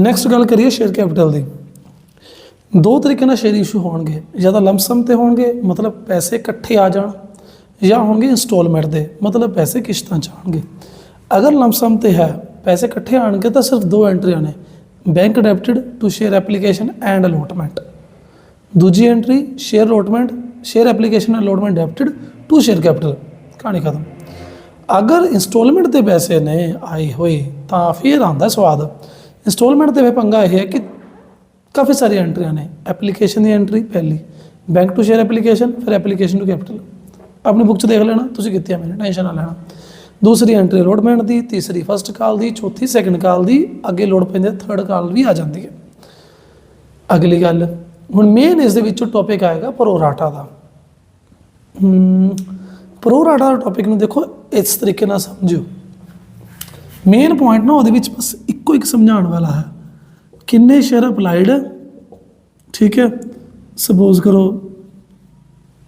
Next ਗੱਲ ਕਰੀਏ share capital ਦੀ। ਦੋ ਤਰੀਕੇ ਨਾਲ ਸ਼ੇਅਰ ਇਸ਼ੂ ਹੋਣਗੇ। ਜਾਂ ਤਾਂ ਲੰਮਸਮ ਤੇ ਹੋਣਗੇ, ਮਤਲਬ ਪੈਸੇ ਇਕੱਠੇ ਆ ਜਾਣ, ਜਾਂ ਹੋਣਗੇ ਇਨਸਟਾਲਮੈਂਟ ਦੇ, ਮਤਲਬ ਪੈਸੇ ਕਿਸ਼ਤਾਂ ਚ ਆਉਣਗੇ। ਅਗਰ ਲੰਮਸਮ ਤੇ ਹੈ, ਪੈਸੇ ਇਕੱਠੇ ਆਣਗੇ ਤਾਂ ਸਿਰਫ ਦੋ ਐਂਟਰੀਆਂ ਨੇ bank debited to share application and allotment ਦੂਜੀ entry share allotment share application allotment debited to share capital ਕਹਾਣੀ ਖਤਮ। ਅਗਰ ਇਨਸਟਾਲਮੈਂਟ ਦੇ ਪੈਸੇ ਨੇ, ਆਏ ਹੋਏ, ਤਾਂ ਫਿਰ ਆਂਦਾ ਸਵਾਦ। ਇਨਸਟਾਲਮੈਂਟ ਦੇ ਵਿੱਚ ਪੰਗਾ ਇਹ ਹੈ ਕਿ ਕਾਫੀ ਸਾਰੀਆਂ ਐਂਟਰੀਆਂ ਨੇ। ਐਪਲੀਕੇਸ਼ਨ ਦੀ ਐਂਟਰੀ ਪਹਿਲੀ ਬੈਂਕ ਟੂ ਸ਼ੇਅਰ ਐਪਲੀਕੇਸ਼ਨ ਫਿਰ ਐਪਲੀਕੇਸ਼ਨ ਟੂ ਕੈਪੀਟਲ ਆਪਣੀ ਬੁੱਕ 'ਚ ਦੇਖ ਲੈਣਾ, ਤੁਸੀਂ ਕਿੱਥੇ ਆ, ਮੈਨੂੰ ਟੈਨਸ਼ਨ ਨਾ ਲੈਣਾ। ਦੂਸਰੀ ਐਂਟਰੀ ਅਲੋਟਮੈਂਟ ਦੀ, ਤੀਸਰੀ ਫਸਟ ਕਾਲ ਦੀ, ਚੌਥੀ ਸੈਕੰਡ ਕਾਲ ਦੀ, ਅੱਗੇ ਲੋਡ ਪੈਂਦੇ ਥਰਡ ਕਾਲ ਵੀ ਆ ਜਾਂਦੀ ਹੈ। ਅਗਲੀ ਗੱਲ, ਹੁਣ ਮੇਨ ਇਸ ਦੇ ਵਿੱਚੋਂ ਟੌਪਿਕ ਆਏਗਾ ਪ੍ਰੋਰਾਟਾ ਦਾ। ਪ੍ਰੋਰਾਟਾ ਦਾ ਟੌਪਿਕ ਨੂੰ ਦੇਖੋ, ਇਸ ਤਰੀਕੇ ਨਾਲ ਸਮਝਿਓ। ਮੇਨ ਪੁਆਇੰਟ ਨਾ ਉਹਦੇ ਵਿੱਚ ਬਸ ਇੱਕੋ ਇੱਕ ਸਮਝਾਉਣ ਵਾਲਾ ਹੈ। ਕਿੰਨੇ ਸ਼ੇਅਰ ਅਪਲਾਈਡ ਠੀਕ ਹੈ। ਸਪੋਜ਼ ਕਰੋ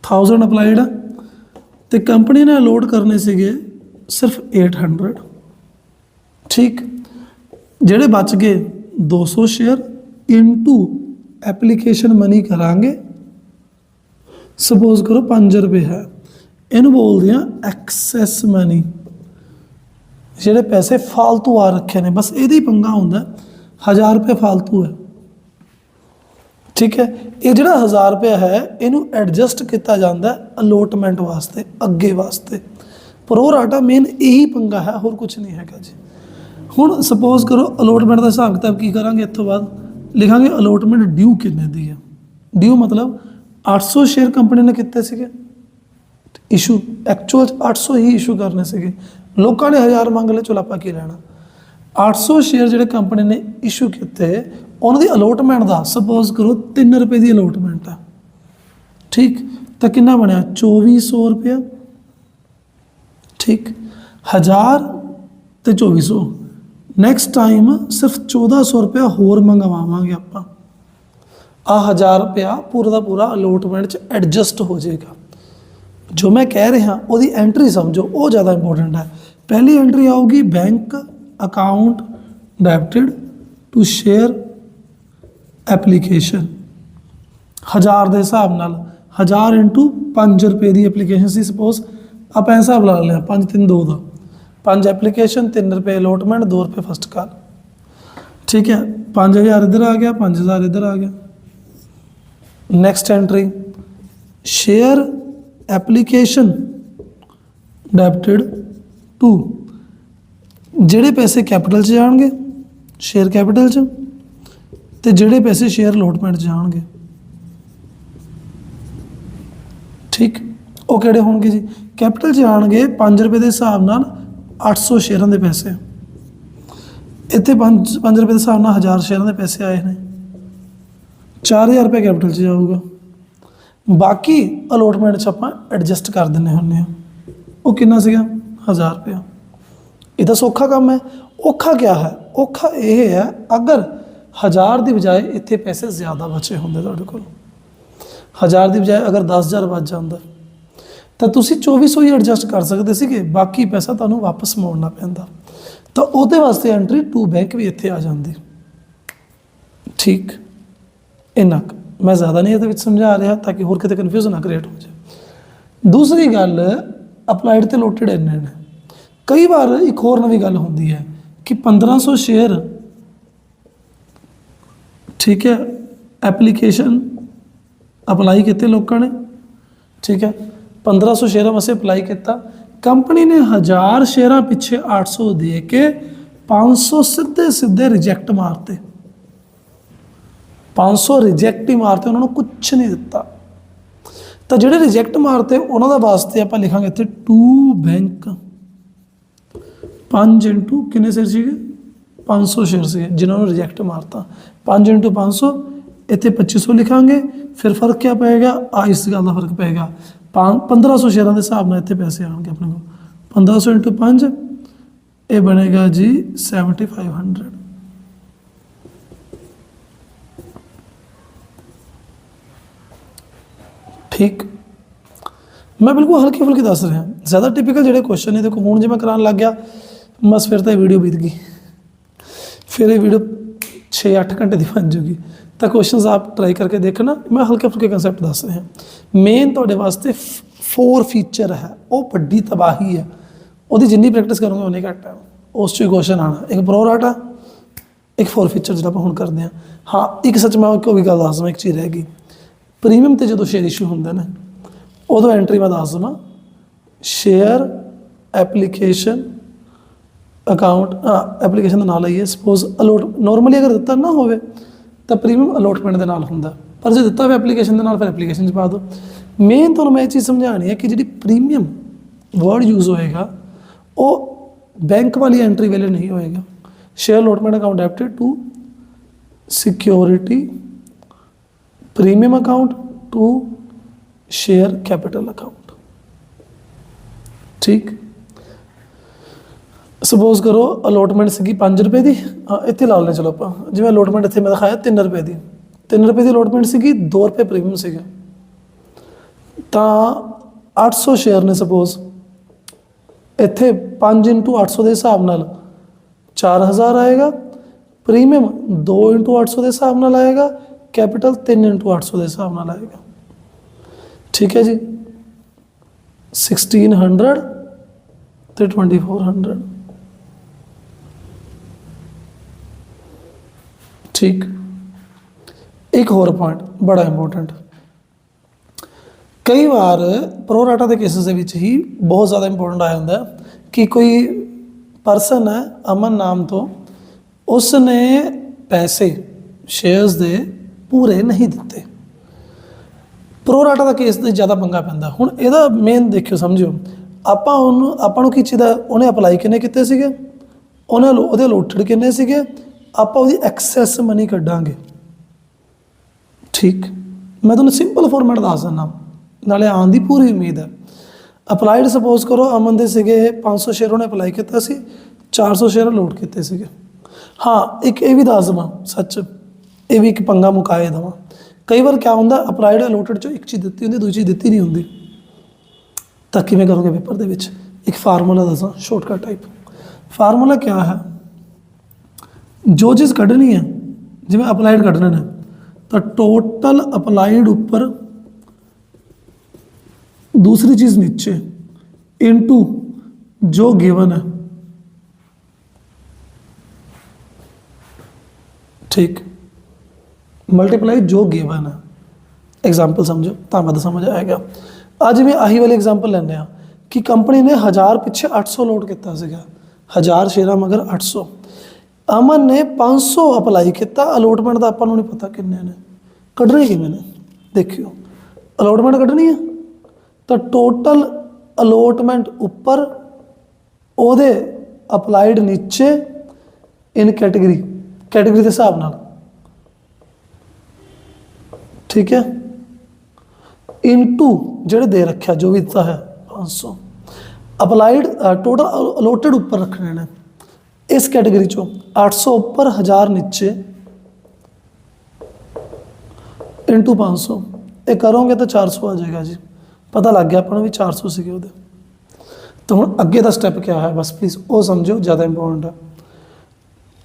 1000 ਅਪਲਾਈਡ ਤੇ ਕੰਪਨੀ ਨੇ ਅਲੋਟ ਕਰਨੇ ਸੀਗੇ ਸਿਰਫ 800 ਠੀਕ। ਜਿਹੜੇ ਬਚ ਗਏ 200 ਸ਼ੇਅਰ ਇਨਟੂ ਐਪਲੀਕੇਸ਼ਨ ਮਨੀ ਕਰਾਂਗੇ। ਸਪੋਜ਼ ਕਰੋ 5 ਰੁਪਏ ਹੈ। ਇਹਨੂੰ ਬੋਲਦੇ ਆ ਐਕਸੈਸ ਮਨੀ ਜਿਹੜੇ ਪੈਸੇ ਫਾਲਤੂ ਆ ਰੱਖੇ ਨੇ, ਬਸ ਇਹਦੇ ਹੀ ਪੰਗਾ ਹੁੰਦਾ, ਹਜ਼ਾਰ ਰੁਪਏ ਫਾਲਤੂ ਹੈ। ਠੀਕ ਹੈ? ਇਹ ਜਿਹੜਾ ਹਜ਼ਾਰ ਰੁਪਏ ਹੈ, ਇਹਨੂੰ ਐਡਜਸਟ ਕੀਤਾ ਜਾਂਦਾ ਅਲੋਟਮੈਂਟ ਵਾਸਤੇ, ਅੱਗੇ ਵਾਸਤੇ। ਪਰ ਉਹ ਰਾਟਾ ਮੇਨ ਇਹੀ ਪੰਗਾ ਹੈ, ਹੋਰ ਕੁਝ ਨਹੀਂ ਹੈਗਾ ਜੀ। ਹੁਣ ਸਪੋਜ਼ ਕਰੋ ਅਲੋਟਮੈਂਟ ਦਾ ਹਿਸਾਬ ਕਿਤਾਬ ਕੀ ਕਰਾਂਗੇ ਇੱਥੋਂ ਬਾਅਦ? ਲਿਖਾਂਗੇ ਅਲੋਟਮੈਂਟ ਡਿਊ ਕਿੰਨੇ ਦੀ ਹੈ? ਡਿਊ ਮਤਲਬ 800 ਸ਼ੇਅਰ ਕੰਪਨੀ ਨੇ ਕਿਤੇ ਸੀਗੇ। ਇਸ਼ੂ ਐਕਚੁਅਲ 800 ਹੀ ਇਸ਼ੂ ਕਰਨੇ ਸੀਗੇ। ਲੋਕਾਂ ਨੇ ਹਜ਼ਾਰ ਮੰਗ ਲਏ, ਚਲੋ ਆਪਾਂ ਕੀ ਲੈਣਾ? 800 ਸ਼ੇਅਰ ਜਿਹੜੇ ਕੰਪਨੀ ਨੇ ਇਸ਼ੂ ਕੀਤੇ, ਉਹਨਾਂ ਦੀ ਅਲੋਟਮੈਂਟ ਦਾ ਸਪੋਜ਼ ਕਰੋ 3 ਰੁਪਏ ਦੀ ਅਲੋਟਮੈਂਟ ਆ। ਠੀਕ? ਤਾਂ ਕਿੰਨਾ ਬਣਿਆ? 2400 ਰੁਪਇਆ। ਠੀਕ? 1000 ਤੇ 2400 ਨੈਕਸਟ ਟਾਈਮ ਸਿਰਫ 1400 ਰੁਪਇਆ ਹੋਰ ਮੰਗਵਾਵਾਂਗੇ ਆਪਾਂ। ਆ 1000 ਰੁਪਇਆ ਪੂਰਾ ਦਾ ਪੂਰਾ ਅਲੋਟਮੈਂਟ ਚ ਐਡਜਸਟ ਹੋ ਜਾਏਗਾ। ਜੋ ਮੈਂ ਕਹਿ ਰਿਹਾ, ਉਹਦੀ ਐਂਟਰੀ ਸਮਝੋ, ਉਹ ਜ਼ਿਆਦਾ ਇੰਪੋਰਟੈਂਟ ਹੈ। पहली एंट्री आओगी bank account debited to share application हज़ार के हिसाब न हज़ार इंटू पंज रुपए की एप्लीकेशन से सपोज़ आप हिसाब ला लिया 5 तीन दो ਦਾ 5 ਐਪਲੀਕੇਸ਼ਨ 3 ਰੁਪਏ ਅਲੋਟਮੈਂਟ 2 ਰੁਪਏ ठीक है, पाँच हज़ार इधर आ गया, पाँच हज़ार इधर आ गया। Next entry share application debited to ਜਿਹੜੇ ਪੈਸੇ ਕੈਪੀਟਲ 'ਚ ਜਾਣਗੇ ਸ਼ੇਅਰ ਕੈਪੀਟਲ 'ਚ, ਤੇ ਜਿਹੜੇ ਪੈਸੇ ਸ਼ੇਅਰ ਅਲੋਟਮੈਂਟ 'ਚ ਜਾਣਗੇ। ਠੀਕ? ਉਹ ਕਿਹੜੇ ਹੋਣਗੇ ਜੀ? ਕੈਪੀਟਲ 'ਚ ਜਾਣਗੇ 5 ਰੁਪਏ ਦੇ ਹਿਸਾਬ ਨਾਲ 800 ਸ਼ੇਅਰਾਂ ਦੇ ਪੈਸੇ। ਇੱਥੇ 5 5 ਰੁਪਏ ਦੇ ਹਿਸਾਬ ਨਾਲ 1000 ਸ਼ੇਅਰਾਂ ਦੇ ਪੈਸੇ ਆਏ ਨੇ। 4000 ਰੁਪਏ ਕੈਪੀਟਲ 'ਚ ਜਾਊਗਾ। ਬਾਕੀ ਅਲੋਟਮੈਂਟ 'ਚ ਆਪਾਂ ਐਡਜਸਟ ਕਰ ਦਿੰਨੇ ਹੁੰਨੇ ਆ ਉਹ ਕਿੰਨਾ ਸੀਗਾ? 1000 ਰੁਪਇਆ। ਇਹਦਾ ਸੌਖਾ ਕੰਮ ਹੈ। ਔਖਾ ਕਿਆ ਹੈ? ਔਖਾ ਇਹ ਹੈ, ਅਗਰ 1000 ਦੀ ਬਜਾਏ ਇੱਥੇ ਪੈਸੇ ਜ਼ਿਆਦਾ ਬਚੇ ਹੁੰਦੇ ਤੁਹਾਡੇ ਕੋਲ। 1000 ਦੀ ਬਜਾਏ ਅਗਰ 10000 ਬਚ ਜਾਂਦਾ। ਤਾਂ ਤੁਸੀਂ 2400 ਹੀ ਐਡਜਸਟ ਕਰ ਸਕਦੇ ਸੀਗੇ। ਬਾਕੀ ਪੈਸਾ ਤੁਹਾਨੂੰ ਵਾਪਸ ਮੋੜਨਾ ਪੈਂਦਾ। ਤਾਂ ਉਹਦੇ ਵਾਸਤੇ ਐਂਟਰੀ ਟੂ ਬੈਂਕ ਵੀ ਇੱਥੇ ਆ ਜਾਂਦੀ। ਠੀਕ। ਇੰਨਾ ਕੁ। ਮੈਂ ਜ਼ਿਆਦਾ ਨਹੀਂ ਇਹਦੇ ਵਿੱਚ ਸਮਝਾ ਰਿਹਾ ਤਾਂ ਕਿ ਹੋਰ ਕਿਤੇ ਕਨਫਿਊਜ਼ਨ ਨਾ ਕ੍ਰੀਏਟ ਹੋ ਜਾਵੇ ਦੂਸਰੀ ਗੱਲ ਅਪਲਾਈਡ ਤੇ ਲੋਟਡ ਇੰਨੇ ਨੇ। ਕਈ ਵਾਰ ਇੱਕ ਹੋਰ ਨਵੀਂ ਗੱਲ ਹੁੰਦੀ ਹੈ ਕਿ 1500 ਸ਼ੇਅਰ, ਠੀਕ ਹੈ ਐਪਲੀਕੇਸ਼ਨ ਅਪਲਾਈ ਕੀਤੇ ਲੋਕਾਂ ਨੇ, ਠੀਕ ਹੈ 1500 ਸ਼ੇਅਰਾਂ ਵਾਸਤੇ ਅਪਲਾਈ ਕੀਤਾ ਕੰਪਨੀ ਨੇ 1000 ਸ਼ੇਅਰਾਂ ਪਿੱਛੇ 800 ਦੇ ਕੇ 500 ਸਿੱਧੇ ਸਿੱਧੇ ਰਿਜੈਕਟ ਮਾਰਤੇ। 500 ਰਿਜੈਕਟ ਹੀ ਮਾਰਤੇ, ਉਹਨਾਂ ਨੂੰ ਕੁਝ ਨਹੀਂ ਦਿੱਤਾ। ਤਾਂ ਜਿਹੜੇ ਰਿਜੈਕਟ ਮਾਰਤੇ, ਉਹਨਾਂ ਦਾ ਵਾਸਤੇ ਆਪਾਂ ਲਿਖਾਂਗੇ ਇੱਥੇ ਟੂ ਬੈਂਕ 5 ਇੰਟੂ ਕਿੰਨੇ ਸ਼ੇਅਰ ਸੀਗੇ? 500 ਸ਼ੇਅਰ ਸੀਗੇ, ਜਿਨ੍ਹਾਂ ਨੂੰ ਰਿਜੈਕਟ ਮਾਰਤਾ। 5 ਇੰਟੂ 500 ਇੱਥੇ 2500 ਲਿਖਾਂਗੇ, ਫਿਰ ਫ਼ਰਕ ਕੀ ਪਏਗਾ? ਆ ਇਸ ਗੱਲ ਦਾ ਫ਼ਰਕ ਪਏਗਾ। ਪੰ- 1500 ਸ਼ੇਅਰਾਂ ਦੇ ਹਿਸਾਬ ਨਾਲ ਇੱਥੇ ਪੈਸੇ ਆਉਣਗੇ ਆਪਣੇ ਕੋਲ। 1500 ਇੰਟੂ 5 ਇਹ ਬਣੇਗਾ ਜੀ 7500 ਠੀਕ। ਮੈਂ ਬਿਲਕੁਲ ਹਲਕੀ ਫੁਲਕੀ ਦੱਸ ਰਿਹਾ। ਜ਼ਿਆਦਾ ਟਿਪੀਕਲ ਜਿਹੜੇ ਕੁਐਸਚਨ ਨੇ, ਦੇਖੋ, ਹੁਣ ਜੇ ਮੈਂ ਕਰਾਉਣ ਲੱਗ ਗਿਆ ਬਸ ਫਿਰ ਤਾਂ ਇਹ ਵੀਡੀਓ ਬੀਤ ਗਈ। ਫਿਰ ਇਹ ਵੀਡੀਓ 6-8 ਘੰਟੇ ਦੀ ਬਣ ਜੂਗੀ ਤਾਂ ਕੁਐਸਚਨਸ ਆਪ ਟਰਾਈ ਕਰਕੇ ਦੇਖਣਾ। ਮੈਂ ਹਲਕੇ ਫੁਲਕੇ ਕਨਸੈਪਟ ਦੱਸ ਰਿਹਾ। ਮੇਨ ਤੁਹਾਡੇ ਵਾਸਤੇ ਫੋਰ ਫੀਚਰ ਹੈ। ਉਹ ਵੱਡੀ ਤਬਾਹੀ ਹੈ। ਉਹਦੀ ਜਿੰਨੀ ਪ੍ਰੈਕਟਿਸ ਕਰੋਗੇ ਉਨੀ ਘੱਟ ਹੈ। ਉਸ ਚ ਕੁਐਸਚਨ ਆਣਾ ਇੱਕ ਪ੍ਰੋਰਾਟਾ ਇੱਕ ਫੋਰ ਫੀਚਰ ਜਿਹੜਾ ਆਪਾਂ ਹੁਣ ਕਰਦੇ ਹਾਂ। ਹਾਂ, ਇੱਕ ਸੱਚ ਮੈਂ ਕੋਈ ਗੱਲ ਦੱਸ ਦਵਾਂ ਇੱਕ ਚੀਜ਼ ਰਹਿ ਗਈ। ਪ੍ਰੀਮੀਅਮ ਤੇ ਜਦੋਂ ਸ਼ੇਅਰ ਇਸ਼ੂ ਹੁੰਦਾ ਨਾ, ਉਦੋਂ ਐਂਟਰੀ ਮੈਂ ਦੱਸ ਦਵਾਂ। ਸ਼ੇਅਰ ਐਪਲੀਕੇਸ਼ਨ ਅਕਾਊਂਟ ਐਪਲੀਕੇਸ਼ਨ ਦਾ ਨਾਂ ਲਈਏ ਸਪੋਜ਼ ਅਲੋਟ ਨਾਰਮਲੀ ਅਗਰ ਦਿੱਤਾ ਨਾ ਹੋਵੇ, ਤਾਂ ਪ੍ਰੀਮੀਅਮ ਅਲੋਟਮੈਂਟ ਦੇ ਨਾਲ ਹੁੰਦਾ। ਪਰ ਜੇ ਦਿੱਤਾ ਹੋਵੇ ਐਪਲੀਕੇਸ਼ਨ ਦੇ ਨਾਲ, ਫਿਰ ਐਪਲੀਕੇਸ਼ਨ 'ਚ ਪਾ ਦਿਓ। ਮੇਨ ਤੁਹਾਨੂੰ ਮੈਂ ਇਹ ਚੀਜ਼ ਸਮਝਾਉਣੀ ਹੈ ਕਿ ਜਿਹੜੀ ਪ੍ਰੀਮੀਅਮ ਵਰਡ ਯੂਜ਼ ਹੋਏਗਾ, ਉਹ ਬੈਂਕ ਵਾਲੀ ਐਂਟਰੀ ਵੇਲੇ ਨਹੀਂ ਹੋਏਗਾ। Share allotment account debited to security premium account to share capital account ਠੀਕ? ਸਪੋਜ਼ ਕਰੋ ਅਲੋਟਮੈਂਟ ਸੀਗੀ 5 ਰੁਪਏ ਦੀ ਹਾਂ, ਇੱਥੇ ਲਾ ਲੈਂਦੇ ਚਲੋ ਆਪਾਂ। ਜਿਵੇਂ ਅਲੋਟਮੈਂਟ ਇੱਥੇ ਮੈਂ ਦਿਖਾਇਆ 3 ਰੁਪਏ ਦੀ। 3 ਰੁਪਏ ਦੀ ਅਲੋਟਮੈਂਟ ਸੀਗੀ 2 ਰੁਪਏ ਪ੍ਰੀਮੀਅਮ ਸੀਗਾ। ਤਾਂ 800 ਸ਼ੇਅਰ ਨੇ ਸਪੋਜ਼ ਇੱਥੇ 5 800 ਦੇ ਹਿਸਾਬ ਨਾਲ 4000 ਆਏਗਾ। ਪ੍ਰੀਮੀਅਮ 2 800 ਦੇ ਹਿਸਾਬ ਨਾਲ ਆਏਗਾ। ਕੈਪੀਟਲ 3 800 ਦੇ ਹਿਸਾਬ ਨਾਲ ਆਏਗਾ। ਠੀਕ ਹੈ ਜੀ? 1600 ਤੇ 2400 ਠੀਕ। ਇੱਕ ਹੋਰ ਪੁਆਇੰਟ ਬੜਾ ਇੰਪੋਰਟੈਂਟ ਕਈ ਵਾਰ ਪ੍ਰੋਰਾਟਾ ਦੇ ਕੇਸਿਸ ਦੇ ਵਿੱਚ ਹੀ ਬਹੁਤ ਜ਼ਿਆਦਾ ਇੰਪੋਰਟੈਂਟ ਆਇਆ ਹੁੰਦਾ ਕਿ ਕੋਈ ਪਰਸਨ ਹੈ, ਅਮਨ ਨਾਮ ਤੋਂ ਉਸ ਨੇ ਪੈਸੇ ਸ਼ੇਅਰਸ ਦੇ ਪੂਰੇ ਨਹੀਂ ਦਿੱਤੇ। ਪ੍ਰੋਰਾਟਾ ਦਾ ਕੇਸ ਤੇ ਜ਼ਿਆਦਾ ਪੰਗਾ ਪੈਂਦਾ। ਹੁਣ ਇਹਦਾ ਮੇਨ ਦੇਖਿਓ, ਸਮਝਿਓ। ਆਪਾਂ ਉਹਨੂੰ, ਆਪਾਂ ਨੂੰ ਕੀ ਚਾਹੀਦਾ? ਉਹਨੇ ਅਪਲਾਈ ਕਿੰਨੇ ਕੀਤੇ ਸੀਗੇ? ਉਹਨਾਂ ਉਹਦੇ ਅਲੋਟਡ ਕਿੰਨੇ ਸੀਗੇ? ਆਪਾਂ ਉਹਦੀ ਐਕਸੈਸ ਮਨੀ ਕੱਢਾਂਗੇ। ਠੀਕ? ਮੈਂ ਤੁਹਾਨੂੰ ਸਿੰਪਲ ਫਾਰਮੈਟ ਦੱਸ ਦਿੰਦਾ। ਨਾਲੇ ਆਉਣ ਦੀ ਪੂਰੀ ਉਮੀਦ ਹੈ। ਅਪਲਾਈਡ ਸਪੋਜ਼ ਕਰੋ, ਅਮਨ ਦੇ ਸੀਗੇ 500 ਸ਼ੇਅਰ ਉਹਨੇ ਅਪਲਾਈ ਕੀਤਾ ਸੀ 400 ਸ਼ੇਅਰ ਲੋਡ ਕੀਤੇ ਸੀਗੇ। ਹਾਂ, ਇੱਕ ਇਹ ਵੀ ਦੱਸ ਦਵਾਂ, ਸੱਚ। ਇਹ ਵੀ ਇੱਕ ਪੰਗਾ ਮੁਕਾਏ ਦਵਾਂ। ਕਈ ਵਾਰ ਕੀ ਹੁੰਦਾ ਅਪਲਾਈਡ ਅਲੋਟਡ ਚੋਂ ਇੱਕ ਚੀਜ਼ ਦਿੱਤੀ ਹੁੰਦੀ, ਦੂਜੀ ਚੀਜ਼ ਦਿੱਤੀ ਨਹੀਂ ਹੁੰਦੀ। ਤਾਂ ਕਿਵੇਂ ਕਰੋਗੇ ਪੇਪਰ ਦੇ ਵਿੱਚ? ਇੱਕ ਫਾਰਮੂਲਾ ਦੱਸਾਂ ਸ਼ਾਰਟਕਟ ਟਾਈਪ ਫਾਰਮੂਲਾ ਕੀ ਹੈ? ਜੋ ਚੀਜ਼ ਕੱਢਣੀ ਹੈ ਜਿਵੇਂ ਅਪਲਾਈਡ ਕੱਢਣਾ ਨੇ ਤਾਂ ਟੋਟਲ ਅਪਲਾਈਡ ਉੱਪਰ दूसरी चीज नीचे इनटू जो गिवन है ठीक ਮਲਟੀਪਲਾਈ ਜੋ ਗਿਵਨ ਹੈ ਐਗਜ਼ਾਮਪਲ ਸਮਝੋ ਤਾਂ ਮਤ ਸਮਝ ਆਏਗਾ ਅੱਜ ਮੈਂ ਆਹੀ ਵਾਲੀ ਐਗਜ਼ਾਮਪਲ ਲੈਂਦੇ ਆ ਕਿ ਕੰਪਨੀ ਨੇ 1000 ਪਿੱਛੇ 800 ਲੋਡ ਕੀਤਾ ਸੀਗਾ 1000 ਸ਼ੇਅਰਾਂ ਮਗਰ 800 ਅਮਨ ਨੇ 500 ਅਪਲਾਈ ਕੀਤਾ। ਅਲੋਟਮੈਂਟ ਦਾ ਆਪਾਂ ਨੂੰ ਨਹੀਂ ਪਤਾ ਕਿੰਨੇ ਨੇ। ਕੱਢਣੇ ਕਿਵੇਂ ਨੇ? ਦੇਖਿਓ। ਅਲੋਟਮੈਂਟ ਕੱਢਣੀ ਹੈ ਤਾਂ ਟੋਟਲ ਅਲੋਟਮੈਂਟ ਉੱਪਰ ਉਹਦੇ ਅਪਲਾਈਡ ਨੀਚੇ ਇਨ ਕੈਟਾਗਰੀ ਕੈਟਾਗਰੀ ਦੇ ਹਿਸਾਬ ਨਾਲ। ਠੀਕ ਹੈ? ਇਨਟੂ ਜਿਹੜੇ ਦੇ ਰੱਖਿਆ, ਜੋ ਵੀ ਦਿੱਤਾ ਹੈ 500 ਅਪਲਾਈਡ ਟੋਟਲ ਅਲੋਟਡ ਉੱਪਰ ਰੱਖਣੇ ਨੇ। ਇਸ ਕੈਟਾਗਰੀ ਚੋਂ 800 ਉੱਪਰ 1000 ਨੀਚੇ ਇਨਟੂ 500 ਇਹ ਕਰੋਗੇ ਤਾਂ 400 ਆ ਜਾਏਗਾ ਜੀ। ਪਤਾ ਲੱਗ ਗਿਆ ਆਪਾਂ ਨੂੰ ਵੀ 400 ਸੀਗੇ ਉਹਦੇ। ਤਾਂ ਹੁਣ ਅੱਗੇ ਦਾ ਸਟੈਪ ਕੀ ਹੈ? ਬਸ ਪਲੀਜ਼ ਉਹ ਸਮਝੋ ਜ਼ਿਆਦਾ ਇੰਪੋਰਟੈਂਟ ਹੈ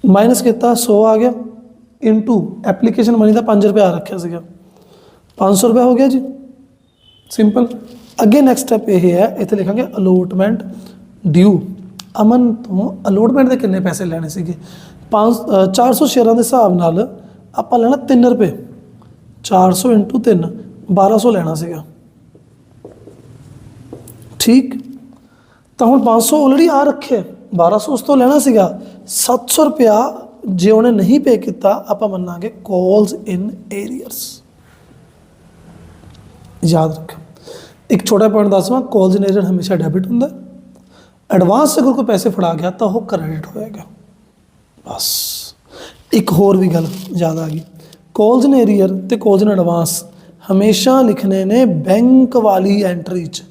ਮਾਈਨਸ ਕੀਤਾ 100 ਆ ਗਿਆ। ਇਨਟੂ ਐਪਲੀਕੇਸ਼ਨ ਮਨੀ ਦਾ 5 ਰੁਪਏ ਆ ਰੱਖਿਆ ਸੀਗਾ। 500 ਰੁਪਏ ਹੋ ਗਿਆ ਜੀ। ਸਿੰਪਲ ਅੱਗੇ ਨੈਕਸਟ ਸਟੈਪ ਇਹ ਹੈ, ਇੱਥੇ ਲਿਖਾਂਗੇ ਅਲੋਟਮੈਂਟ ਡਿਊ ਅਮਨ ਤੋਂ ਅਲੋਟਮੈਂਟ ਦੇ ਕਿੰਨੇ ਪੈਸੇ ਲੈਣੇ ਸੀਗੇ? 5 400 ਸ਼ੇਅਰਾਂ ਦੇ ਹਿਸਾਬ ਨਾਲ ਆਪਾਂ ਲੈਣਾ 3 ਰੁਪਏ। 400 3 1200 ਲੈਣਾ ਸੀਗਾ। ਠੀਕ? ਤਾਂ ਹੁਣ 500 ਆਲਰੇਡੀ ਆ ਰੱਖਿਆ। 1200 ਉਸ ਤੋਂ ਲੈਣਾ ਸੀਗਾ। 700 ਰੁਪਿਆ ਜੇ ਉਹਨੇ ਨਹੀਂ ਪੇ ਕੀਤਾ, ਆਪਾਂ ਮੰਨਾਂਗੇ ਕਾਲਸ ਇਨ ਏਰੀਅਰਸ ਯਾਦ ਰੱਖੋ ਇੱਕ ਛੋਟਾ ਪੁਆਇੰਟ ਦੱਸਵਾਂ ਕਾਲਸ ਇਨ ਏਰੀਅਰ ਹਮੇਸ਼ਾ ਡੈਬਿਟ ਹੁੰਦਾ। ਐਡਵਾਂਸ ਅਗਰ ਕੋਈ ਪੈਸੇ ਫੜਾ ਗਿਆ ਤਾਂ ਉਹ ਕ੍ਰੈਡਿਟ ਹੋਏਗਾ ਬਸ। ਇੱਕ ਹੋਰ ਵੀ ਗੱਲ ਜ਼ਿਆਦਾ ਆ ਗਈ। ਕਾਲਸ ਇਨ ਏਰੀਅਰ ਤੇ ਕਾਲਸ ਇਨ ਐਡਵਾਂਸ ਹਮੇਸ਼ਾ ਲਿਖਣੇ ਨੇ ਬੈਂਕ ਵਾਲੀ ਐਂਟਰੀ 'ਚ।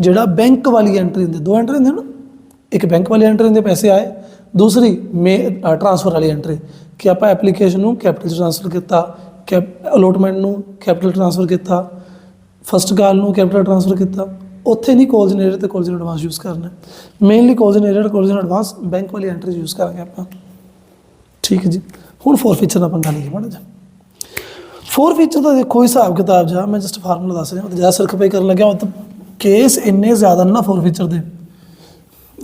ਜਿਹੜਾ ਬੈਂਕ ਵਾਲੀ ਐਂਟਰੀ ਹੁੰਦੀ ਦੋ ਐਂਟਰੀ ਹੁੰਦੀ ਨਾ? ਇੱਕ ਬੈਂਕ ਵਾਲੀ ਐਂਟਰੀ ਹੁੰਦੀ ਪੈਸੇ ਆਏ। ਦੂਸਰੀ ਮੇ ਟ੍ਰਾਂਸਫਰ ਵਾਲੀ ਐਂਟਰੀ ਕਿ ਆਪਾਂ ਐਪਲੀਕੇਸ਼ਨ ਨੂੰ ਕੈਪੀਟਲ 'ਚ ਟ੍ਰਾਂਸਫਰ ਕੀਤਾ ਕੈਪ ਅਲੋਟਮੈਂਟ ਨੂੰ ਕੈਪੀਟਲ ਟ੍ਰਾਂਸਫਰ ਕੀਤਾ। ਫਸਟ ਕਾਲ ਨੂੰ ਕੈਪੀਟਲ ਟ੍ਰਾਂਸਫਰ ਕੀਤਾ। ਉੱਥੇ ਨਹੀਂ ਕਾਲਸ ਇਨ ਏਰੀਅਰ ਤੇ ਕਾਲਸ ਐਡਵਾਂਸ ਯੂਜ਼ ਕਰਨਾ। Mainly calls in arrear advance bank ਵਾਲੀ ਐਂਟਰੀ ਯੂਜ਼ ਕਰਾਂਗੇ ਆਪਾਂ। ਠੀਕ ਹੈ ਜੀ। ਹੁਣ ਫੋਰ ਫੀਚਰ ਦਾ ਪੰਗਾ ਲਈ ਮਾੜਾ ਜਿਹਾ। ਫੋਰ ਫੀਚਰ ਦਾ ਦੇਖੋ ਹਿਸਾਬ ਕਿਤਾਬ ਜਾ ਮੈਂ ਜਸਟ ਫਾਰਮੂਲਾ ਦੱਸ ਰਿਹਾ ਜ਼ਿਆਦਾ ਸਿਰ ਖਪਾਈ ਕਰਨ ਲੱਗਿਆ ਉਹ ਕੇਸ ਇੰਨੇ ਜ਼ਿਆਦਾ ਨੇ ਨਾ ਫੋਰ ਫੀਚਰ ਦੇ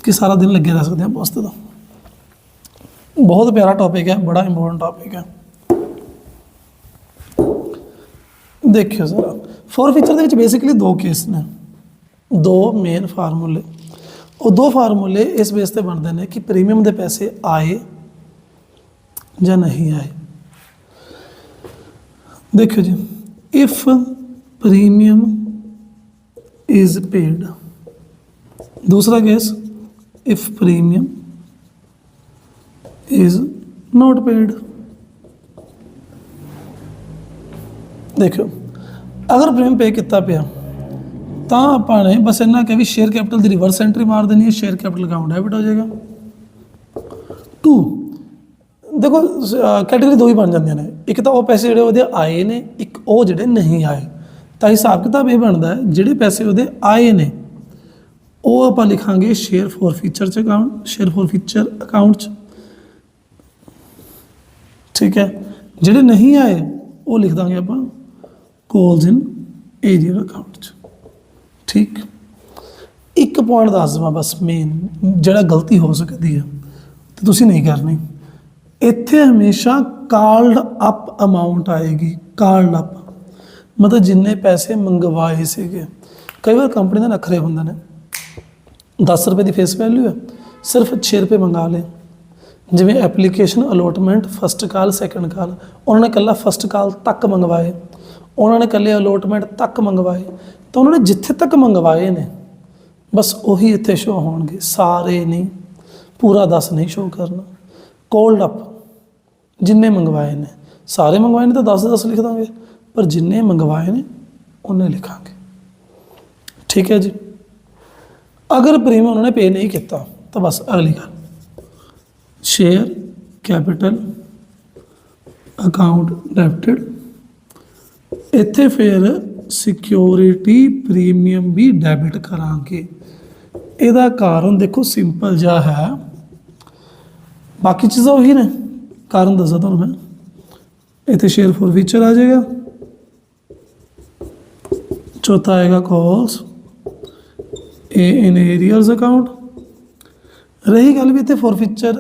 ਕਿ ਸਾਰਾ ਦਿਨ ਲੱਗੇ ਰਹਿ ਸਕਦੇ ਆ ਪੋਸਟ ਦਾ ਬਹੁਤ ਪਿਆਰਾ ਟੌਪਿਕ ਹੈ, ਬੜਾ ਇੰਪੋਰਟੈਂਟ ਟੌਪਿਕ ਹੈ। ਦੇਖਿਓ ਜ਼ਰਾ। ਫੋਰ ਫੀਚਰ ਦੇ ਵਿੱਚ ਬੇਸਿਕਲੀ ਦੋ ਕੇਸ ਨੇ। ਦੋ ਮੇਨ ਫਾਰਮੂਲੇ ਉਹ ਦੋ ਫਾਰਮੂਲੇ ਇਸ ਬੇਸ ਤੇ ਬਣਦੇ ਨੇ ਕਿ ਪ੍ਰੀਮੀਅਮ ਦੇ ਪੈਸੇ ਆਏ ਜਾਂ ਨਹੀਂ ਆਏ। ਦੇਖੋ ਜੀ ਇਫ ਪ੍ਰੀਮੀਅਮ ਇਜ਼ ਪੇਡ ਦੂਸਰਾ case if premium is not paid ਦੇਖੋ ਅਗਰ ਪ੍ਰੀਮੀਅਮ ਪੇ ਕੀਤਾ ਪਿਆ ਤਾਂ ਆਪਾਂ ਨੇ ਬਸ ਇੰਨਾ ਕਿ ਵੀ ਸ਼ੇਅਰ ਕੈਪੀਟਲ ਦੀ ਰਿਵਰਸ ਐਂਟਰੀ ਮਾਰ ਦੇਣੀ ਹੈ ਸ਼ੇਅਰ ਕੈਪੀਟਲ ਅਕਾਊਂਟ ਡੈਬਿਟ ਹੋ ਜਾਏਗਾ। 2 ਦੇਖੋ ਕੈਟੇਗਰੀ ਦੋ ਹੀ ਬਣ ਜਾਂਦੀਆਂ ਨੇ। ਇੱਕ ਤਾਂ ਉਹ ਪੈਸੇ ਜਿਹੜੇ ਉਹਦੇ ਆਏ ਨੇ, ਇੱਕ ਉਹ ਜਿਹੜੇ ਨਹੀਂ ਆਏ। ਤਾਂ ਹਿਸਾਬ ਕਿਤਾਬ ਇਹ ਬਣਦਾ ਹੈ, ਜਿਹੜੇ ਪੈਸੇ ਉਹਦੇ ਆਏ ਨੇ, ਉਹ ਆਪਾਂ ਲਿਖਾਂਗੇ ਸ਼ੇਅਰ ਫੋਰ ਫੀਚਰ ਚ account share forfeiture account ਚ। ਠੀਕ ਹੈ? ਜਿਹੜੇ ਨਹੀਂ ਆਏ, ਉਹ ਲਿਖ ਦਾਂਗੇ ਆਪਾਂ ਕੋਲਸ ਇਨ ਏਰੀਅਰ ਅਕਾਊਂਟ ਚ। ਠੀਕ। ਇੱਕ ਪੁਆਇੰਟ ਦੱਸ ਦਵਾਂ ਬਸ ਮੇਨ ਜਿਹੜਾ ਗਲਤੀ ਹੋ ਸਕਦੀ ਹੈ, ਤੇ ਤੁਸੀਂ ਨਹੀਂ ਕਰਨੀ। ਇੱਥੇ ਹਮੇਸ਼ਾ ਕਾਲਡ ਅਪ ਅਮਾਉਂਟ ਆਏਗੀ ਕਾਲਡ ਅਪ ਮਤਲਬ ਜਿੰਨੇ ਪੈਸੇ ਮੰਗਵਾਏ ਸੀਗੇ। ਕਈ ਵਾਰ ਕੰਪਨੀ ਦੇ ਨਖਰੇ ਹੁੰਦੇ ਨੇ। 10 ਰੁਪਏ ਦੀ ਫੇਸ ਵੈਲਿਊ ਹੈ, ਸਿਰਫ 6 ਰੁਪਏ ਮੰਗਾ ਲਏ। ਜਿਵੇਂ application allotment first call second call ਉਹਨਾਂ ਨੇ ਕੱਲਾ ਫਸਟ ਕਾਲ ਤੱਕ ਮੰਗਵਾਏ। ਉਹਨਾਂ ਨੇ ਕੱਲੇ ਅਲੋਟਮੈਂਟ ਤੱਕ ਮੰਗਵਾਏ ਤਾਂ ਉਹਨਾਂ ਨੇ ਜਿੱਥੇ ਤੱਕ ਮੰਗਵਾਏ ਨੇ, ਬਸ ਉਹੀ ਇੱਥੇ ਸ਼ੋ ਹੋਣਗੇ। ਸਾਰੇ ਨਹੀਂ, ਪੂਰਾ 10 ਨਹੀਂ ਸ਼ੋ ਕਰਨਾ। ਕੋਲਡ ਅਪ ਜਿੰਨੇ ਮੰਗਵਾਏ ਨੇ, ਸਾਰੇ ਮੰਗਵਾਏ ਨੇ ਤਾਂ 10 10 ਲਿਖ ਦਾਂਗੇ, ਪਰ ਜਿੰਨੇ ਮੰਗਵਾਏ ਨੇ, ਉਹਨੇ ਲਿਖਾਂਗੇ। ਠੀਕ ਹੈ ਜੀ। ਅਗਰ ਪ੍ਰੀਮੀਅਮ ਉਹਨਾਂ ਨੇ ਪੇ ਨਹੀਂ ਕੀਤਾ, ਤਾਂ ਬਸ ਅਗਲੀ ਗੱਲ। ਸ਼ੇਅਰ ਕੈਪੀਟਲ ਅਕਾਊਂਟ ਡੈਬਿਟਡ ਇੱਥੇ ਫਿਰ ਸਿਕਿਉਰਿਟੀ ਪ੍ਰੀਮੀਅਮ ਵੀ ਡੈਬਿਟ ਕਰਾਂਗੇ। ਇਹਦਾ ਕਾਰਨ ਦੇਖੋ ਸਿੰਪਲ ਜਿਹਾ ਹੈ। ਬਾਕੀ ਚੀਜ਼ਾਂ ਉਹੀ ਨੇ। ਕਾਰਨ ਦੱਸਾਂ ਤੁਹਾਨੂੰ ਮੈਂ। ਇੱਥੇ ਸ਼ੇਅਰ ਫੋਰ ਫੀਚਰ ਆ ਜਾਏਗਾ। ਚੌਥਾ ਆਏਗਾ ਕਾਲਸ ਏ ਇਨ ਏਰੀਅਰਸ ਅਕਾਊਂਟ ਰਹੀ ਗੱਲ ਵੀ ਇੱਥੇ ਫੋਰ ਫੀਚਰ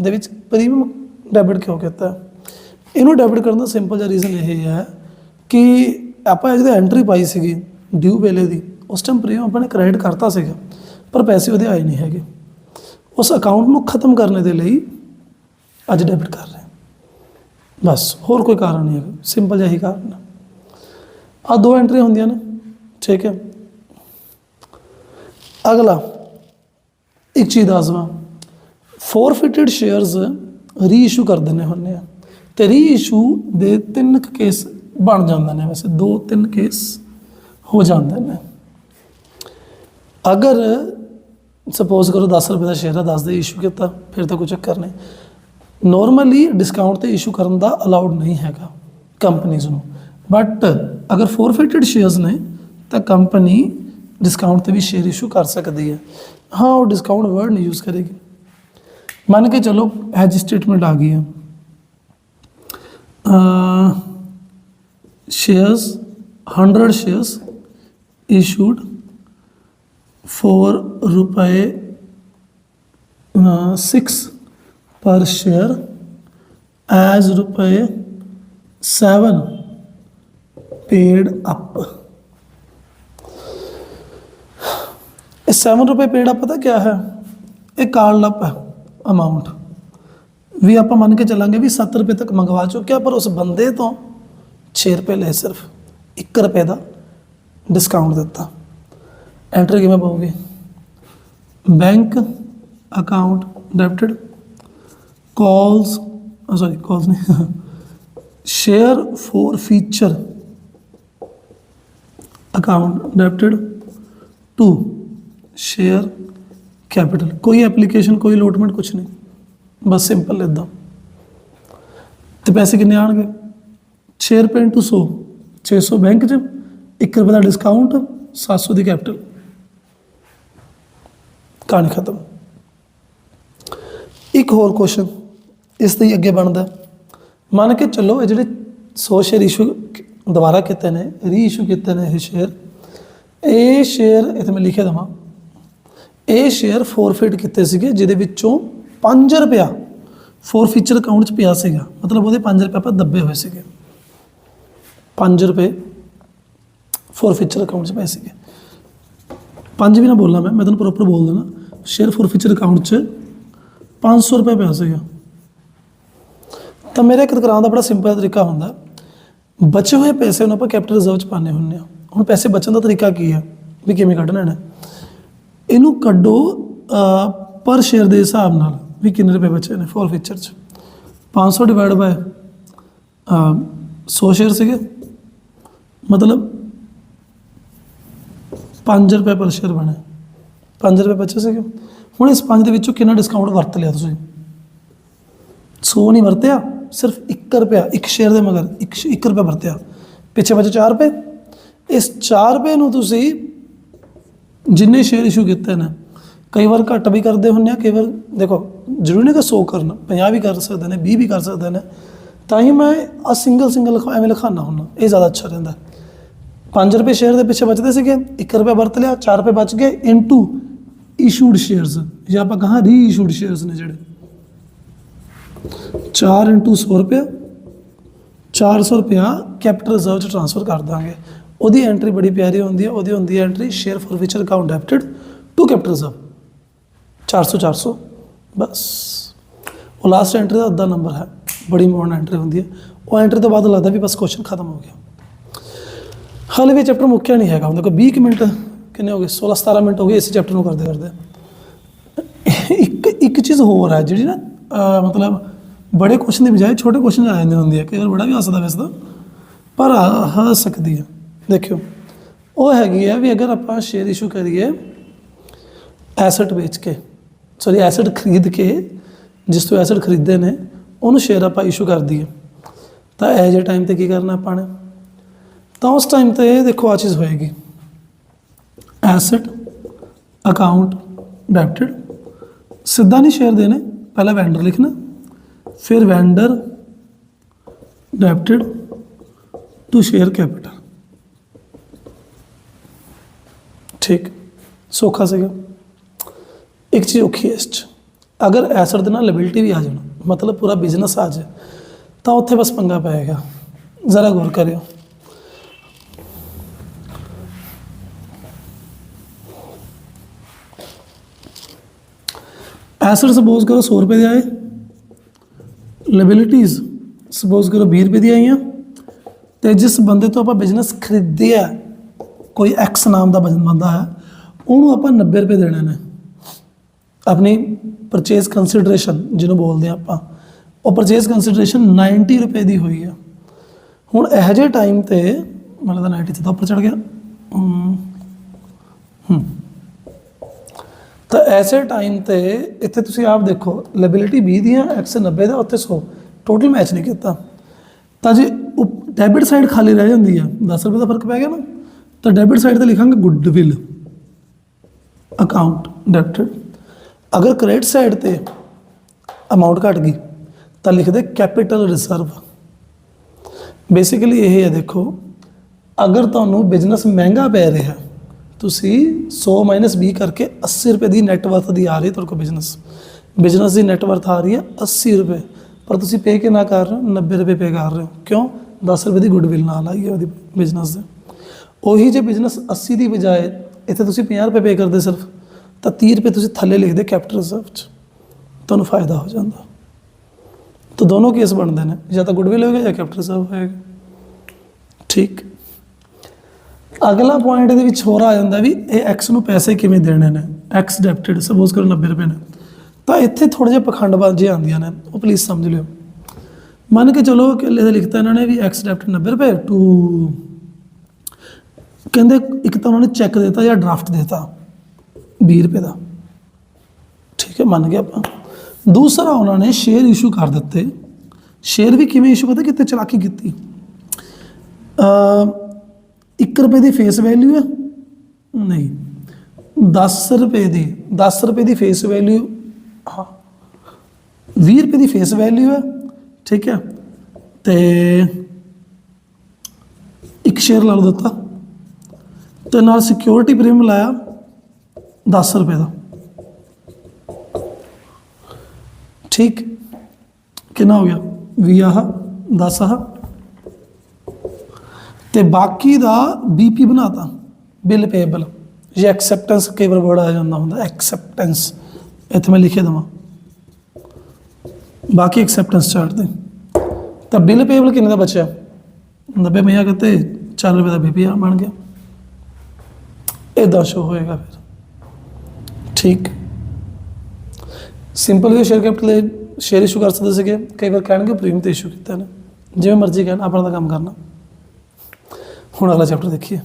ਦੇ ਵਿੱਚ ਪ੍ਰੀਮੀਅਮ ਡੈਬਿਟ ਕਿਉਂ ਕੀਤਾ? ਇਹਨੂੰ ਡੈਬਿਟ ਕਰਨ ਦਾ ਸਿੰਪਲ ਜਿਹਾ ਰੀਜ਼ਨ ਇਹ ਹੈ ਕਿ ਆਪਾਂ ਜਿਹਦੇ ਐਂਟਰੀ ਪਾਈ ਸੀਗੀ ਡਿਊ ਵੇਲੇ ਦੀ, ਉਸ ਟਾਈਮ ਪ੍ਰੀਮੀਅਮ ਆਪਾਂ ਨੇ ਕ੍ਰੈਡਿਟ ਕਰਤਾ ਸੀਗਾ, ਪਰ ਪੈਸੇ ਉਹਦੇ ਆਏ ਨਹੀਂ ਹੈਗੇ। ਉਸ ਅਕਾਊਂਟ ਨੂੰ ਖਤਮ ਕਰਨ ਦੇ ਲਈ ਅੱਜ ਡੈਬਿਟ ਕਰ ਰਹੇ ਬਸ, ਹੋਰ ਕੋਈ ਕਾਰਨ ਨਹੀਂ ਹੈ ਸਿੰਪਲ ਜਿਹਾ ਹੀ ਕਾਰਨ ਹੈ ਆ ਦੋ ਐਂਟਰੀ ਹੁੰਦੀਆਂ ਨੇ, ਠੀਕ ਹੈ। ਅਗਲਾ, ਇੱਕ ਚੀਜ਼ ਦੱਸਵਾਂ ਫੋਰਫਿਟਡ ਸ਼ੇਅਰਸ ਰੀਇਸ਼ੂ ਕਰ ਦਿੰਦੇ ਹੁੰਦੇ ਆ। ਤੇ ਰੀਇਸ਼ੂ ਦੇ ਤਿੰਨ ਕੇਸ ਬਣ ਜਾਂਦੇ ਨੇ, ਵੈਸੇ ਦੋ ਤਿੰਨ ਕੇਸ ਹੋ ਜਾਂਦੇ ਨੇ। ਅਗਰ ਸਪੋਜ਼ ਕਰੋ 10 ਰੁਪਏ ਦਾ ਸ਼ੇਅਰ ਆ 10 ਦੇ ਇਸ਼ੂ ਕੀਤਾ, ਫਿਰ ਤਾਂ ਕੋਈ ਚੱਕਰ ਨਹੀਂ। ਨਾਰਮਲੀ ਡਿਸਕਾਊਂਟ ਤੇ ਇਸ਼ੂ ਕਰਨ ਦਾ ਅਲਾਉਡ ਨਹੀਂ ਹੈਗਾ ਕੰਪਨੀਆਂ ਨੂੰ। ਬਟ ਅਗਰ ਫੋਰਫਿਟਡ ਸ਼ੇਅਰਸ ਨੇ, ਤਾਂ ਕੰਪਨੀ ਡਿਸਕਾਊਂਟ ਤੇ ਵੀ ਸ਼ੇਅਰ ਇਸ਼ੂ ਕਰ ਸਕਦੀ ਹੈ। ਹਾਂ, ਉਹ ਡਿਸਕਾਊਂਟ ਵਰਡ ਨਹੀਂ ਯੂਜ਼ ਕਰੇਗੀ। ਮੰਨ ਕੇ ਚਲੋ ਐਜ ਸਟੇਟਮੈਂਟ ਆ ਗਈ ਹੈ। ਸ਼ੇਅਰਸ 100 ਸ਼ੇਅਰਸ issued for रुपए सिक्स पर शेयर एज रुपए सेवन पेड अप ਇਹ 7 ਰੁਪਏ ਪੇਡ ਅਪ ਪਤਾ ਕਿਆ ਹੈ ਇਹ ਕਾਰਡ ਅਪ ਹੈ ਅਮਾਉਂਟ ਵੀ ਆਪਾਂ ਮੰਨ ਕੇ ਚੱਲਾਂਗੇ ਵੀ 7 ਰੁਪਏ ਤੱਕ ਮੰਗਵਾ ਚੁੱਕਿਆ ਪਰ ਉਸ ਬੰਦੇ ਤੋਂ 6 ਰੁਪਏ ਲਏ ਸਿਰਫ 1 ਰੁਪਏ ਦਾ ਡਿਸਕਾਊਂਟ ਦਿੱਤਾ। ਐਂਟਰ ਕਿਵੇਂ ਪਾਓਗੇ? Bank account debited calls sorry calls ਨਹੀਂ share forfeiture account debited to share capital ਕੋਈ ਐਪਲੀਕੇਸ਼ਨ ਕੋਈ ਅਲੋਟਮੈਂਟ ਕੁਝ ਨਹੀਂ। ਬਸ ਸਿੰਪਲ ਇਦਾਂ ਤੇ ਪੈਸੇ ਕਿੰਨੇ ਆਣਗੇ 6 ਰੁਪਏ ਇੰਟੂ 100 600 ਬੈਂਕ 'ਚ 1 ਰੁਪਏ ਦਾ ਡਿਸਕਾਊਂਟ 700 ਦੀ ਕੈਪੀਟਲ ਕਹਾਣੀ ਖਤਮ। ਇੱਕ ਹੋਰ ਕੁਐਸਚਨ ਇਸ 'ਤੇ ਅੱਗੇ ਬਣਦਾ ਮੰਨ ਕੇ ਚੱਲੋ ਇਹ ਜਿਹੜੇ 100 ਸ਼ੇਅਰ ਇਸ਼ੂ ਦੁਬਾਰਾ ਕੀਤੇ ਨੇ ਰੀ ਇਸ਼ੂ ਕੀਤੇ ਨੇ ਇਹ ਸ਼ੇਅਰ ਇਹ ਸ਼ੇਅਰ ਇੱਥੇ ਮੈਂ ਲਿਖਿਆ ਦਵਾਂ, ਇਹ ਸ਼ੇਅਰ ਫੋਰਫਿਟ ਕੀਤੇ ਸੀਗੇ, ਜਿਹਦੇ ਵਿੱਚੋਂ 5 ਰੁਪਿਆ ਫੋਰਫੀਚਰ ਅਕਾਊਂਟ 'ਚ ਪਿਆ ਸੀਗਾ। ਮਤਲਬ ਉਹਦੇ 5 ਰੁਪਏ ਆਪਾਂ ਦੱਬੇ ਹੋਏ ਸੀਗੇ। 5 ਰੁਪਏ ਫੋਰ ਅਕਾਊਂਟ 'ਚ ਪਏ ਸੀਗੇ। ਪੰਜ ਵੀ ਨਾ ਬੋਲਾਂ ਮੈਂ ਮੈਂ ਤੁਹਾਨੂੰ ਪ੍ਰੋਪਰ ਬੋਲ ਦੇਣਾ। ਸ਼ੇਅਰ ਫੋਰ ਅਕਾਊਂਟ 'ਚ 500 ਰੁਪਏ ਪਿਆ ਸੀਗਾ। ਤਾਂ ਮੇਰਾ ਇੱਕ ਕਰਾਉਣ ਦਾ ਬੜਾ ਸਿੰਪਲ ਤਰੀਕਾ ਹੁੰਦਾ। ਬਚੇ ਹੋਏ ਪੈਸੇ ਨੂੰ ਆਪਾਂ ਕੈਪੀਟਲ ਰਿਜ਼ਰਵ 'ਚ ਪਾਣੇ ਹੁੰਦੇ ਆ ਹੁਣ ਪੈਸੇ ਬਚਣ ਦਾ ਤਰੀਕਾ ਕੀ ਹੈ? ਵੀ ਕਿਵੇਂ ਕੱਢਣਾ ਨੇ ਇਹਨੂੰ ਕੱਢੋ ਪਰ ਸ਼ੇਅਰ ਦੇ ਹਿਸਾਬ ਨਾਲ ਵੀ ਕਿੰਨੇ ਰੁਪਏ ਬਚੇ ਨੇ ਫੋਰ ਫੀਚਰ 'ਚ। 500 ਡਿਵਾਈਡ ਬਾय 100 ਸ਼ੇਅਰ ਸੀਗੇ। ਮਤਲਬ 5 ਰੁਪਏ ਪਰ ਸ਼ੇਅਰ ਬਣਿਆ 5 ਰੁਪਏ ਬਚੇ ਸੀਗੇ। ਹੁਣ ਇਸ 5 ਦੇ ਵਿੱਚੋਂ ਕਿੰਨਾ ਡਿਸਕਾਊਂਟ ਵਰਤ ਲਿਆ ਤੁਸੀਂ? 100 ਨਹੀਂ ਵਰਤਿਆ, ਸਿਰਫ 1 ਰੁਪਿਆ, ਇੱਕ ਸ਼ੇਅਰ ਦੇ ਮਗਰ 1 1 ਰੁਪਿਆ ਵਰਤਿਆ। ਪਿੱਛੇ ਬਚੇ 4 ਰੁਪਏ। ਇਸ 4 ਰੁਪਏ ਨੂੰ ਤੁਸੀਂ ਜਿੰਨੇ ਸ਼ੇਅਰ ਇਸ਼ੂ ਕੀਤੇ ਨੇ, ਕਈ ਵਾਰ ਘੱਟ ਵੀ ਕਰਦੇ ਹੁੰਦੇ ਆ, ਕਈ ਵਾਰ ਦੇਖੋ, ਜ਼ਰੂਰੀ ਨਹੀਂ ਕਿ 100 ਕਰਨਾ 50 ਵੀ ਕਰ ਸਕਦੇ ਨੇ 20 ਵੀ ਕਰ ਸਕਦੇ ਨੇ। ਤਾਂ ਹੀ ਮੈਂ ਆ ਸਿੰਗਲ ਸਿੰਗਲ ਐਵੇਂ ਲਿਖਾਣਾ ਹੁੰਦਾ, ਇਹ ਜ਼ਿਆਦਾ ਅੱਛਾ ਰਹਿੰਦਾ। 5 ਰੁਪਏ ਸ਼ੇਅਰ ਦੇ ਪਿੱਛੇ ਬਚਦੇ ਸੀਗੇ 1 ਰੁਪਏ ਵਰਤ ਲਿਆ 4 ਰੁਪਏ ਬਚ ਗਏ ਇਨਟੂ ਇਸ਼ੂਡ ਸ਼ੇਅਰਸ ਜਾਂ ਆਪਾਂ ਕਹਾਂ ਰੀ ਇਸ਼ੂਡ ਸ਼ੇਅਰਸ ਨੇ ਜਿਹੜੇ 4 ਇਨਟੂ 100 ਰੁਪਏ 400 ਰੁਪਇਆ ਕੈਪੀਟਲ ਰਿਜ਼ਰਵ ਚ ਟ੍ਰਾਂਸਫਰ ਕਰ ਦਾਂਗੇ ਉਹਦੀ ਐਂਟਰੀ ਬੜੀ ਪਿਆਰੀ ਹੁੰਦੀ ਹੈ ਉਹਦੀ ਹੁੰਦੀ ਹੈ entry share forfeiture account debited to capital reserve 400 400 ਬਸ ਉਹ ਲਾਸਟ ਐਂਟਰੀ ਦਾ ਅੱਧਾ ਨੰਬਰ ਹੈ ਬੜੀ ਇੰਪੋਰਟੈਂਟ ਐਂਟਰੀ ਹੁੰਦੀ ਹੈ ਉਹ ਐਂਟਰੀ ਤੋਂ ਬਾਅਦ ਲੱਗਦਾ ਵੀ ਬਸ ਕੁਐਸਚਨ ਖਤਮ ਹੋ ਗਿਆ ਹਾਲੇ ਵੀ ਚੈਪਟਰ ਮੁੱਕਿਆ ਨਹੀਂ ਹੈਗਾ। ਹੁਣ ਦੇਖੋ 20 ਕੁ ਮਿੰਟ ਕਿੰਨੇ ਹੋ ਗਏ? 16 17 ਮਿੰਟ ਹੋ ਗਏ ਇਸ ਚੈਪਟਰ ਨੂੰ ਕਰਦੇ ਕਰਦੇ। ਇੱਕ ਇੱਕ ਚੀਜ਼ ਹੋਰ ਹੈ ਜਿਹੜੀ ਨਾ ਮਤਲਬ ਬੜੇ ਕੁਐਸਚਨ ਦੀ ਬਜਾਏ ਛੋਟੇ ਕੁਐਸਚਨ ਆ ਜਾਂਦੇ ਹੁੰਦੇ ਆ। ਕਈ ਵਾਰ ਬੜਾ ਵੀ ਹੱਸਦਾ ਵੈਸਦਾ ਪਰ ਆ ਸਕਦੀ ਹੈ ਦੇਖਿਓ, ਉਹ ਹੈਗੀ ਹੈ ਵੀ ਅਗਰ ਆਪਾਂ ਸ਼ੇਅਰ ਇਸ਼ੂ ਕਰੀਏ ਐਸੈਟ ਵੇਚ ਕੇ ਸੌਰੀ ਐਸੈਟ ਖਰੀਦ ਕੇ, ਜਿਸ ਤੋਂ ਐਸੈਟ ਖਰੀਦਦੇ ਨੇ, ਉਹਨੂੰ ਸ਼ੇਅਰ ਆਪਾਂ ਇਸ਼ੂ ਕਰ ਦਈਏ। ਤਾਂ ਇਹ ਜੇ ਟਾਈਮ ਤੇ ਕੀ ਕਰਨਾ ਆਪਾਂ ਨੇ? ਤਾਂ ਉਸ ਟਾਈਮ ਤੇ ਦੇਖੋ ਆ ਚੀਜ਼ ਹੋਏਗੀ ਐਸੈਟ ਅਕਾਊਂਟ ਡੈਬਿਟਡ ਸਿੱਧਾ ਨਹੀਂ ਸ਼ੇਅਰ ਦੇਣੇ ਪਹਿਲਾਂ ਵੈਂਡਰ ਲਿਖਣਾ ਫਿਰ vendor debited to share capital ਠੀਕ ਸੌਖਾ ਸੀਗਾ ਇੱਕ ਚੀਜ਼ ਔਖੀ ਹੈ ਇਸ 'ਚ ਅਗਰ ਐਸਟ ਦੇ ਨਾਲ ਲਾਇਬਿਲਿਟੀ ਵੀ ਆ ਜਾਣ ਮਤਲਬ ਪੂਰਾ ਬਿਜ਼ਨਸ ਆ ਜਾਏ ਤਾਂ ਉੱਥੇ ਬਸ ਪੰਗਾ ਪਏਗਾ ਜ਼ਰਾ ਸਪੋਜ਼ ਕਰੋ 100 ਰੁਪਏ ਦੇ ਆਏ। ਲਾਇਬਿਲਿਟੀਜ਼ ਸਪੋਜ਼ ਕਰੋ 20 ਰੁਪਏ ਦੀ ਆਈਆਂ। ਤੇ ਜਿਸ ਬੰਦੇ ਤੋਂ ਆਪਾਂ ਬਿਜ਼ਨਸ ਖਰੀਦਿਆ ਕੋਈ ਐਕਸ ਨਾਮ ਦਾ ਬੰ- ਬੰਦਾ ਹੈ ਉਹਨੂੰ ਆਪਾਂ 90 ਰੁਪਏ ਦੇਣੇ ਨੇ। ਆਪਣੀ ਪਰਚੇਸ ਕੰਸੀਡਰੇਸ਼ਨ ਜਿਹਨੂੰ ਬੋਲਦੇ ਆ ਆਪਾਂ। ਉਹ ਪਰਚੇਸ ਕੰਸੀਡਰੇਸ਼ਨ 90 ਰੁਪਏ ਦੀ ਹੋਈ ਆ। ਹੁਣ ਇਹੋ ਜਿਹੇ ਟਾਈਮ ਤੇ ਮੈਨੂੰ ਤਾਂ 90 ਤੋਂ ਉੱਪਰ ਚੜ ਗਿਆ। ਹਮ, ਤਾਂ ਐਸੇ ਟਾਈਮ ਤੇ ਇੱਥੇ ਤੁਸੀਂ ਆਪ ਦੇਖੋ ਲਾਇਬਿਲਿਟੀ 20 ਦੀਆਂ ਐਕਸ 90 ਦਾ, ਉੱਥੇ 100 ਟੋਟਲ ਮੈਚ ਨਹੀਂ ਕੀਤਾ। ਤਾਂ ਜੇ ਡੈਬਿਟ ਸਾਈਡ ਖਾਲੀ ਰਹਿ ਜਾਂਦੀ ਆ 10 ਰੁਪਏ ਦਾ ਫ਼ਰਕ ਪੈ ਗਿਆ ਨਾ, ਤਾਂ ਡੈਬਿਟ ਸਾਈਡ ਤੇ ਲਿਖਾਂਗੇ ਗੁੱਡਵਿਲ ਅਕਾਊਂਟ ਡੈਬਿਟਡ ਅਗਰ ਕ੍ਰੈਡਿਟ ਸਾਈਡ ਤੇ ਅਮਾਉਂਟ ਘਟ ਗਈ, ਤਾਂ ਲਿਖਦੇ ਕੈਪੀਟਲ ਰਿਜ਼ਰਵ ਬੇਸਿਕਲੀ ਇਹ ਹੈ ਦੇਖੋ, ਅਗਰ ਤੁਹਾਨੂੰ ਬਿਜ਼ਨਸ ਮਹਿੰਗਾ ਪੈ ਰਿਹਾ ਤੁਸੀਂ 100 20 ਕਰਕੇ 80 ਰੁਪਏ ਦੀ ਨੈਟ ਵਰਥ ਦੀ ਆ ਰਹੀ ਹੈ ਤੁਹਾਡੇ ਕੋਲ ਬਿਜ਼ਨਸ ਬਿਜ਼ਨਸ ਦੀ ਨੈਟ ਵਰਥ ਆ ਰਹੀ ਹੈ 80 ਰੁਪਏ। ਪਰ ਤੁਸੀਂ ਪੇ ਕਿੰਨਾ ਕਰ ਰਹੇ ਹੋ? 90 ਰੁਪਏ ਪੇ ਕਰ ਰਹੇ ਹੋ। ਕਿਉਂ? 10 ਰੁਪਏ ਦੀ ਗੁੱਡਵਿਲ ਨਾਲ ਆਈ ਹੈ ਉਹਦੀ ਬਿਜ਼ਨਸ ਦੇ। ਉਹੀ ਜੇ ਬਿਜ਼ਨਸ 80 ਦੀ ਬਜਾਏ ਇੱਥੇ ਤੁਸੀਂ 50 ਰੁਪਏ ਪੇ ਕਰਦੇ ਸਿਰਫ, ਤਾਂ 30 ਰੁਪਏ ਤੁਸੀਂ ਥੱਲੇ ਲਿਖਦੇ ਕੈਪੀਟਲ ਰਿਜ਼ਰਵ 'ਚ। ਤੁਹਾਨੂੰ ਫਾਇਦਾ ਹੋ ਜਾਂਦਾ। ਤਾਂ ਦੋਨੋਂ ਕੇਸ ਬਣਦੇ ਨੇ। ਜਾਂ ਤਾਂ ਗੁੱਡਵਿਲ ਹੋਏਗਾ ਜਾਂ ਕੈਪੀਟਲ ਰਿਜ਼ਰਵ ਹੋਏਗਾ। ਠੀਕ। ਅਗਲਾ ਪੁਆਇੰਟ ਇਹਦੇ ਵਿੱਚ ਹੋਰ ਆ ਜਾਂਦਾ ਵੀ ਇਹ x ਨੂੰ ਪੈਸੇ ਕਿਵੇਂ ਦੇਣੇ ਨੇ? X ਡੈਬਿਟਡ ਸਪੋਜ਼ ਕਰੋ 90 ਰੁਪਏ ਨੇ। ਤਾਂ ਇੱਥੇ ਥੋੜੇ ਜਿਹਾ ਪਖੰਡਬਾਜ਼ੀਆਂ ਆਉਂਦੀਆਂ ਨੇ, ਉਹ ਪਲੀਜ਼ ਸਮਝ ਲਿਓ। ਮੰਨ ਕੇ ਚਲੋ ਕਿ ਇਹਦੇ ਲਿਖਤਾ ਇਹਨਾਂ ਨੇ ਵੀ x ਡੈਬਿਟਡ 90 ਰੁਪਏ ਟੂ ਕਹਿੰਦੇ ਇੱਕ ਤਾਂ ਉਹਨਾਂ ਨੇ ਚੈੱਕ ਦਿੱਤਾ ਜਾਂ ਡਰਾਫਟ ਦਿੱਤਾ 20 ਰੁਪਏ ਦਾ। ਠੀਕ ਹੈ, ਮੰਨ ਗਏ ਆਪਾਂ। ਦੂਸਰਾ ਉਹਨਾਂ ਨੇ ਸ਼ੇਅਰ ਇਸ਼ੂ ਕਰ ਦਿੱਤੇ। ਸ਼ੇਅਰ ਵੀ ਕਿਵੇਂ ਇਸ਼ੂ ਪਤਾ ਕਿਤੇ ਚਲਾਕੀ ਕੀਤੀ? ਅ 1 ਰੁਪਏ ਦੀ ਫੇਸ ਵੈਲਿਊ ਹੈ ਨਹੀਂ। 10 ਰੁਪਏ ਦੀ 10 ਰੁਪਏ ਦੀ ਫੇਸ ਵੈਲਿਊ ਹਾਂ। 20 ਰੁਪਏ ਦੀ ਫੇਸ ਵੈਲਿਊ ਹੈ ਠੀਕ ਹੈ ਤੇ ਇੱਕ ਸ਼ੇਅਰ ਲਾ ਦਿੱਤਾ। ਤੇ ਨਾਲ ਸਿਕਿਉਰਿਟੀ ਪ੍ਰੀਮੀਅਮ ਲਾਇਆ 10 ਰੁਪਏ ਦਾ। ਠੀਕ। ਕਿੰਨਾ ਹੋ ਗਿਆ? 20 ਆਹ 10 ਆਹ। ਤੇ ਬਾਕੀ ਦਾ ਬੀਪੀ ਬਣਾਤਾ, ਬਿੱਲ ਪੇਬਲ ਜੇ ਐਕਸੈਪਟੈਂਸ ਕਈ ਵਾਰ ਵਰਡ ਆ ਜਾਂਦਾ ਹੁੰਦਾ ਐਕਸੈਪਟੈਂਸ ਇੱਥੇ ਮੈਂ ਲਿਖੇ ਦਵਾਂ। ਬਾਕੀ ਐਕਸੈਪਟੈਂਸ ਚਾਰਟ ਦੇ ਤਾਂ ਬਿੱਲ ਪੇਬਲ ਕਿੰਨੇ ਦਾ ਬਚਿਆ? 90 ਮਈਆ ਕਰਤੇ 4 ਰੁਪਏ ਦਾ ਬੀਪੀ ਬਣ ਗਿਆ। ਇਦਾਂ ਸ਼ੋ ਹੋਏਗਾ ਫਿਰ। ਠੀਕ। ਸਿੰਪਲ ਵੀ ਸ਼ੇਅਰ ਕੈਪੀਟਲ ਸ਼ੇਅਰ ਇਸ਼ੂ ਕਰ ਸਕਦੇ ਸੀਗੇ। ਕਈ ਵਾਰ ਕਹਿਣਗੇ ਪ੍ਰੀਮੀਅਮ ਤੇ ਇਸ਼ੂ ਕੀਤਾ ਨੇ। ਜਿਵੇਂ ਮਰਜ਼ੀ ਕਹਿਣ, ਆਪਣਾ ਤਾਂ ਕੰਮ ਕਰਨਾ। ਹੁਣ ਅਗਲਾ ਚੈਪਟਰ ਦੇਖੀਏ।